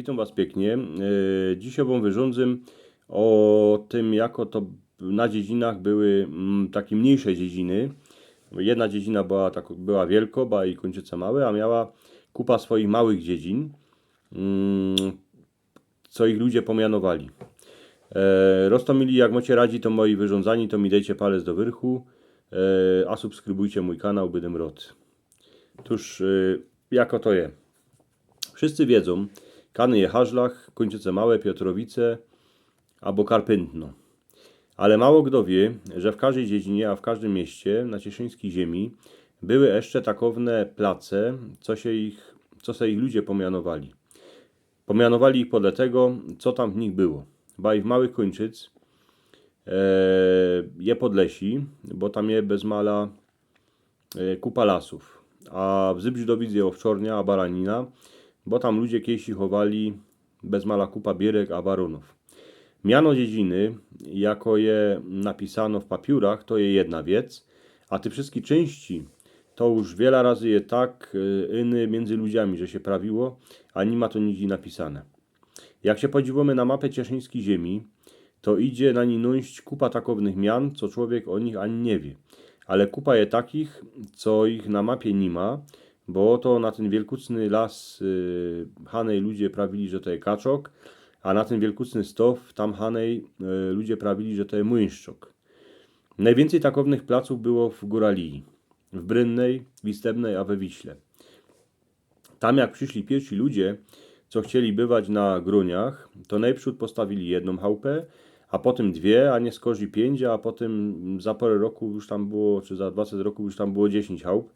witam Was pięknie. E, Dzisiaj Wam wyrządzę o tym, jako to na dziedzinach były mm, takie mniejsze dziedziny. Jedna dziedzina była, tak, była wielkoba i kończyce małe, a miała kupa swoich małych dziedzin, mm, co ich ludzie pomianowali. E, Roztomili, jak macie radzi, to moi wyrządzani, to mi dajcie palec do wyrchu, e, a subskrybujcie mój kanał, bydem rod. Tuż, jako to je. Wszyscy wiedzą, Kany je Haszlach, Kończyce Małe, Piotrowice albo Karpętno. Ale mało kto wie, że w każdej dziedzinie, a w każdym mieście na cieszyńskiej ziemi były jeszcze takowne place, co się ich, co se ich ludzie pomianowali. Pomianowali ich podle tego, co tam w nich było. Ba i w Małych Kończyc e, je podlesi, bo tam je bez mala e, kupa lasów. A w Zybźdowic je Owczornia, a Baranina, bo tam ludzie kiedyś chowali bez mala kupa bierek, a baronów. Miano dziedziny, jako je napisano w papiurach, to je jedna wiec, a te wszystkie części, to już wiele razy je tak y, iny między ludziami, że się prawiło, a nie ma to nigdzie napisane. Jak się podziwamy na mapę cieszyńskiej ziemi, to idzie na ninąść kupa takownych mian, co człowiek o nich ani nie wie. Ale kupa je takich, co ich na mapie nie ma, bo to na ten wielkucny las y, Hanej ludzie prawili, że to jest kaczok, a na ten wielkucny stow tam Hanej y, ludzie prawili, że to jest młyńszczok. Najwięcej takownych placów było w Góralii, w Brynnej, w Istebnej, a we Wiśle. Tam jak przyszli pierwsi ludzie, co chcieli bywać na gruniach, to najprzód postawili jedną chałupę, a potem dwie, a nie skorzy pięć, a potem za parę roku już tam było, czy za 20 roku już tam było 10 chałup.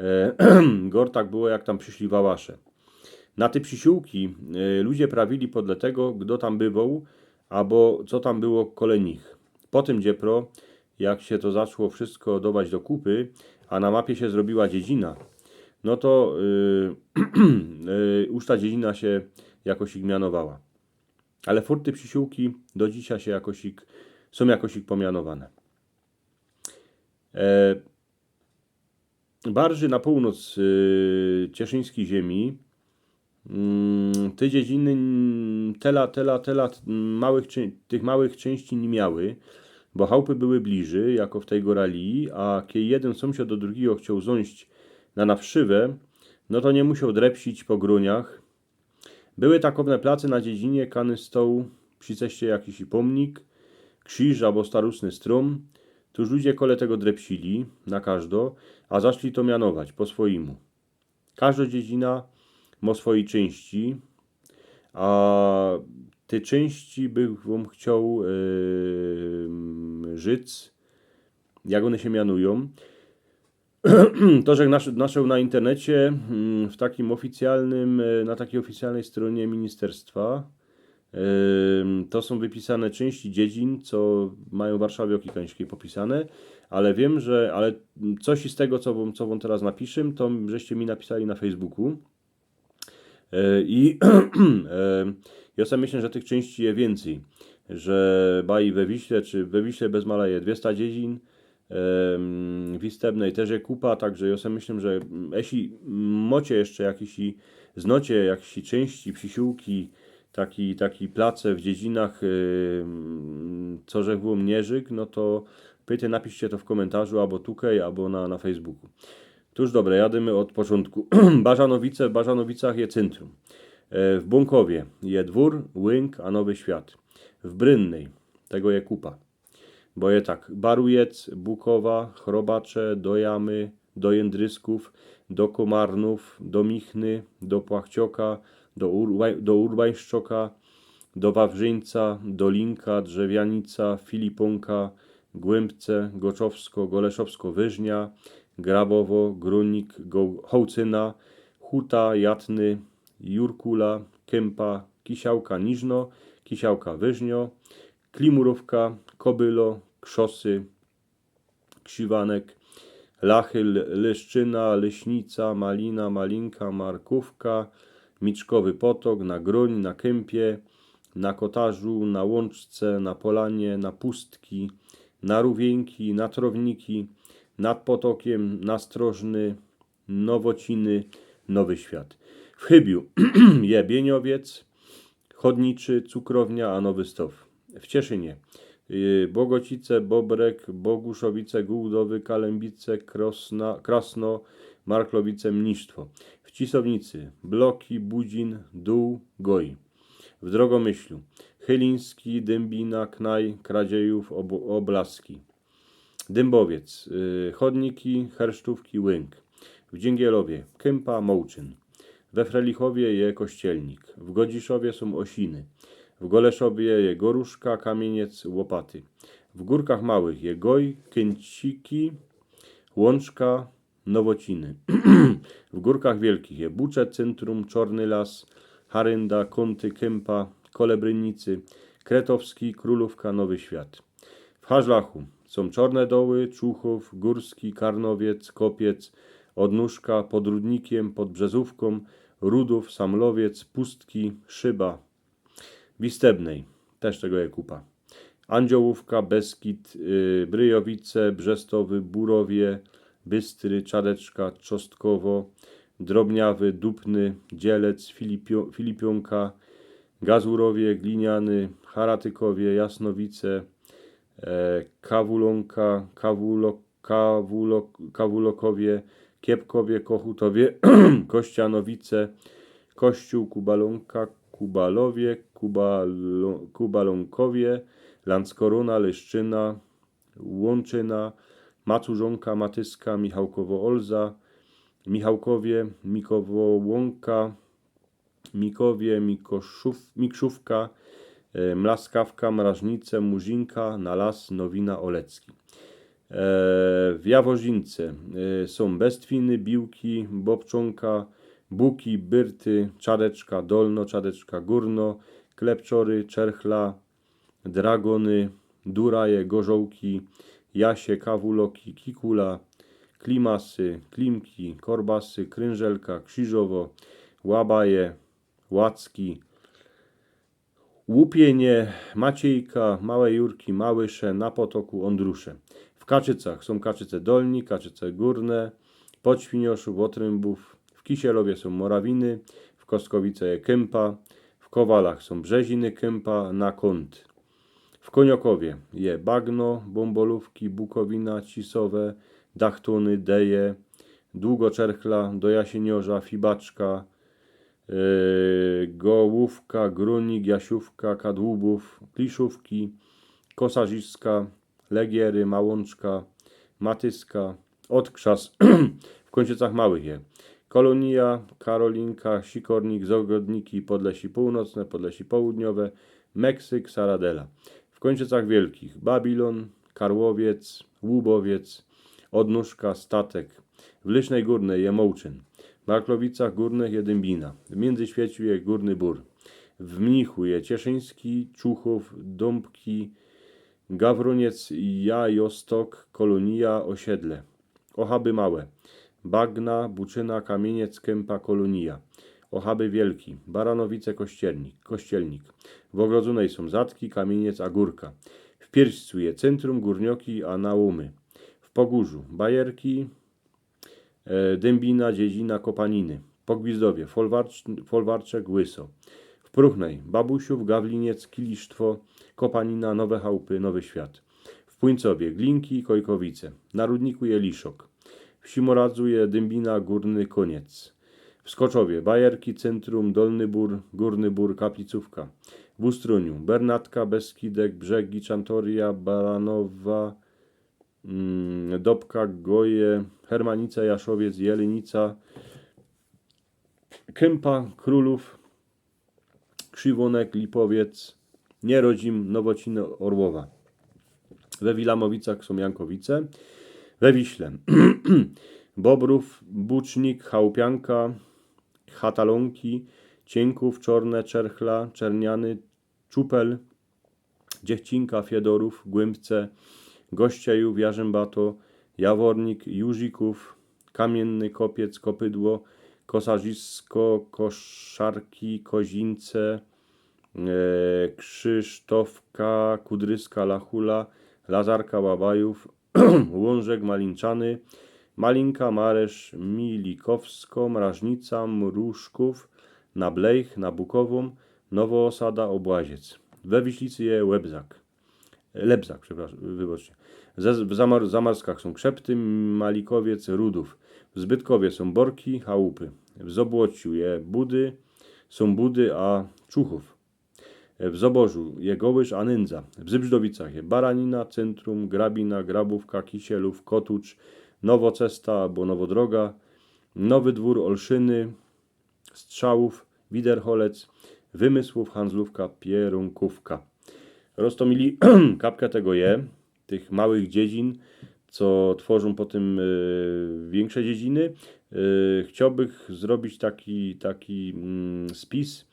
E, Gor tak było, jak tam przyszli wałasze. Na te przysiłki e, ludzie prawili podle tego, kto tam bywał, albo co tam było kole nich. Po tym dziepro, jak się to zaczęło wszystko dawać do kupy, a na mapie się zrobiła dziedzina, no to yy, dziedzina się jakoś ich mianowała. Ale furty przysiłki do dzisiaj się jakoś ich, są jakoś ich pomianowane. Barży na północ y, cieszyńskiej ziemi mm, te dziedziny tela, tela, tela małych, tych małych części nie miały, bo chałupy były bliżej, jako w tej gorali, a kiedy jeden sąsiad do drugiego chciał ząść na nawszywę, no to nie musiał drepsić po gruniach. Były takowne place na dziedzinie, kany stołu, przy ceście jakiś pomnik, krzyż albo starusny strum, Tuż ludzie kole tego drepsili na każdo, a zaczęli to mianować po swoimu. Każda dziedzina ma swojej części, a te części bym chciał yy, żyć, jak one się mianują. To, że nasz, naszą na internecie, mm, w takim oficjalnym, e, na takiej oficjalnej stronie ministerstwa, To są wypisane części dziedzin, co mają w Warszawie Okikańskiej popisane, ale wiem, że ale coś z tego, co wam, co wam teraz napiszę, to żeście mi napisali na Facebooku. E, I e, ja sobie myślę, że tych części jest więcej, że baj we Wiśle, czy we Wiśle bez mala jest 200 dziedzin, em, w Istebnej też jest kupa, także ja sobie myślę, że jeśli mocie jeszcze jakieś i znocie jakieś części, przysiłki, taki, taki place w dziedzinach, yy, co rzekł Mnierzyk, no to pytaj, napiszcie to w komentarzu albo tutaj, albo na, na Facebooku. Tuż dobre, jadymy od początku. Bażanowice, w Bażanowicach je centrum. E, W Bąkowie je dwór, Łynk, a Nowy Świat. W Brynnej, tego je kupa. Bo je tak, Barujec, Bukowa, Chrobacze, do Jamy, do Jędrysków, do Komarnów, do Michny, do Płachcioka, do, Urwa, do Urbańszczoka, do Wawrzyńca, do Linka, Drzewianica, Filiponka, Głębce, Goczowsko, Goleszowsko, Wyżnia, Grabowo, Grunik, Go, Hołcyna, Huta, Jatny, Jurkula, Kępa, Kisiałka, Niżno, Kisiałka, Wyżnio, Klimurówka, Kobylo, Krzosy, Krzywanek, Lachy, Leszczyna, Leśnica, Malina, Malinka, Markówka, Miczkowy Potok, na Groń, na Kępie, na Kotarzu, na Łączce, na Polanie, na Pustki, na Rówieńki, na Trowniki, nad Potokiem, na Strożny, Nowociny, Nowy Świat. W Chybiu Jebieniowiec, Chodniczy, Cukrownia, a Nowy Stow. W Cieszynie y, Bogocice, Bobrek, Boguszowice, Gółdowy, Kalębice, Krosna, Krasno, Marklowice, Mnisztwo. W Cisownicy Bloki, Budzin, Dół, Goi. W Drogomyślu Chyliński, Dębina, Knaj, Kradziejów, Ob Oblaski. Dębowiec, y, Chodniki, Hersztówki, Łynk. W Dzięgielowie Kępa, Mołczyn. We Frelichowie je Kościelnik. W Godziszowie są Osiny. W Goleszowie je Goruszka, Kamieniec, Łopaty. W Górkach Małych je Goj, Kęciki, Łączka, Nowociny. w Górkach Wielkich je Bucze, Centrum, Czorny Las, Harynda, Kąty, Kępa, Kolebrynicy, Kretowski, Królówka, Nowy Świat. W Hażlachu są Czorne Doły, Czuchów, Górski, Karnowiec, Kopiec, Odnóżka, pod Rudnikiem, pod Brzezówką, Rudów, Samlowiec, Pustki, Szyba. W Istebnej, też tego je kupa. Andziołówka, Beskid, yy, Bryjowice, Brzestowy, Burowie, Bystry, Czadeczka, Czostkowo, Drobniawy, Dupny, Dzielec, Filipio, Filipionka, Gazurowie, Gliniany, Haratykowie, Jasnowice, e, Kawulonka, Kawulo, Kawulo, Kawulokowie, Kiepkowie, Kochutowie, Kościanowice, Kościół, Kubalonka, Kubalowie, Kubalo, Kubalonkowie, Landskorona, Leszczyna, Łączyna, Macurzonka, Matyska, Michałkowo-Olza, Michałkowie, Mikowo-Łąka, Mikowie, Mikoszów, Mikrzówka, e, Mlaskawka, Mrażnice, Murzinka, Nalas, Nowina, Olecki. E, W Jaworzynce e, są Bestwiny, Biłki, Bobczonka, Buki, Byrty, Czadeczka, Dolno, Czadeczka, Górno, Klepczory, Czerchla, Dragony, Duraje, Gorzołki, Jasie, Kawuloki, Kikula, Klimasy, Klimki, Korbasy, Krężelka, Krzyżowo, Łabaje, Łacki, Łupienie, Maciejka, Małe Jurki, Małysze, na potoku Ondrusze. W Kaczycach są Kaczyce Dolni, Kaczyce Górne, Podświnioszów, Otrębów, w Kisielowie są Morawiny, w Kostkowice Kępa, w Kowalach są Brzeziny, Kępa, na Kąt. Koniokowie je Bagno, Bombolówki, Bukowina, Cisowe, Dachtony, Deje, Długoczerchla, do Jasieniorza, Fibaczka, yy, Gołówka, Grunik, Jasiówka, Kadłubów, Kliszówki, Kosarziska, Legiery, Małączka, Matyska, Odkrzas, w Kończycach Małych je. Kolonia, Karolinka, Sikornik, Zogodniki, Podlesi Północne, Podlesi Południowe, Meksyk, Saradela. Kończycach Wielkich Babilon, Karłowiec, Łubowiec, Odnóżka, Statek. W Lysznej Górnej je Mołczyn. W Marklowicach Górnych je Dębina. W Międzyświeciu je Górny Bór. W Mnichu je Cieszyński, Czuchów, Dąbki, Gawroniec, Jajostok, Kolonia, Osiedle. Ochaby Małe. Bagna, Buczyna, Kamieniec, Kępa, Kolonia. Ochaby Wielki, Baranowice, Kościelnik, Kościelnik. W Ogrodzonej są Zatki, Kamieniec, Agórka. W Pierścu je Centrum, Górnioki, a Naumy. W Pogórzu Bajerki, e, Dębina, Dziedzina, Kopaniny. Po Gwizdowie Folwarcz, Folwarczek, Łyso. W Pruchnej Babusiów, Gawliniec, Kilisztwo, Kopanina, Nowe Chałupy, Nowy Świat. W Płyńcowie Glinki, Kojkowice. Na Rudniku je Liszok. W Simoradzu je Dębina, Górny Koniec. W Skoczowie Bajerki, Centrum, Dolny Bór, Górny Bór, Kaplicówka. W Ustruniu Bernatka, Beskidek, Brzegi, Czantoria, Baranowa, mm, Dobka, Goje, Hermanica, Jaszowiec, Jelenica, Kępa, Królów, Krzywonek, Lipowiec, Nierodzim, Nowociny, Orłowa. We Wilamowicach są Jankowice. We Wiśle Bobrów, Bucznik, Chałupianka, Chatalonki, Cienków, Czorne, Czerchla, Czerniany, Czupel, Dziechcinka, Fiedorów, Głębce, Gościejów, Jarzębato, Jawornik, Juzików, Kamienny, Kopiec, Kopydło, Kosarzisko, Koszarki, Kozińce, e, Krzysztofka, Kudryska, Lachula, Lazarka, Łabajów, Łążek, Malinczany, Malinka, Maresz, Milikowsko, Mrażnica, Mruszków, na Blejch, na Bukową, Nowoosada, Obłaziec. We Wiślicy je Łebzak. Lebzak, przepraszam, wybaczcie. W Zamar Zamarskach są Krzepty, Malikowiec, Rudów. W Zbytkowie są Borki, Chałupy. W Zobłociu je Budy, są Budy, a Czuchów. W Zobożu je Gołysz, a Nędza. W Zybrzdowicach je Baranina, Centrum, Grabina, Grabówka, Kisielów, Kotucz, Nowocesta albo Nowodroga, Nowy Dwór, Olszyny, Strzałów, Widerholec, Wymysłów, Handlówka, Pierunkówka. Roztomili kapkę tego je, tych małych dziedzin, co tworzą potem y, większe dziedziny. Y, chciałbym zrobić taki, taki mm, spis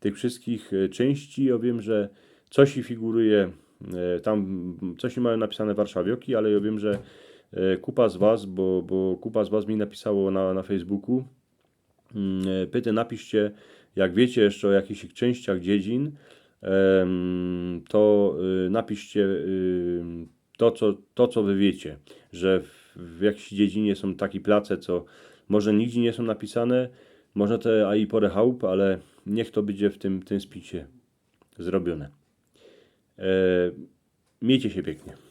tych wszystkich y, części. Ja wiem, że coś figuruje, y, tam coś mają napisane Warszawioki, ale ja wiem, że kupa z Was, bo, bo kupa z Was mi napisało na, na Facebooku, Mm, e, Pyty, napiszcie, jak wiecie jeszcze o jakichś częściach dziedzin, to y, napiszcie y, to co, to, co wy wiecie, że w, w jakiejś dziedzinie są takie place, co może nigdzie nie są napisane, może te AI porę chałup, ale niech to będzie w tym, tym spisie zrobione. E, miejcie się pięknie.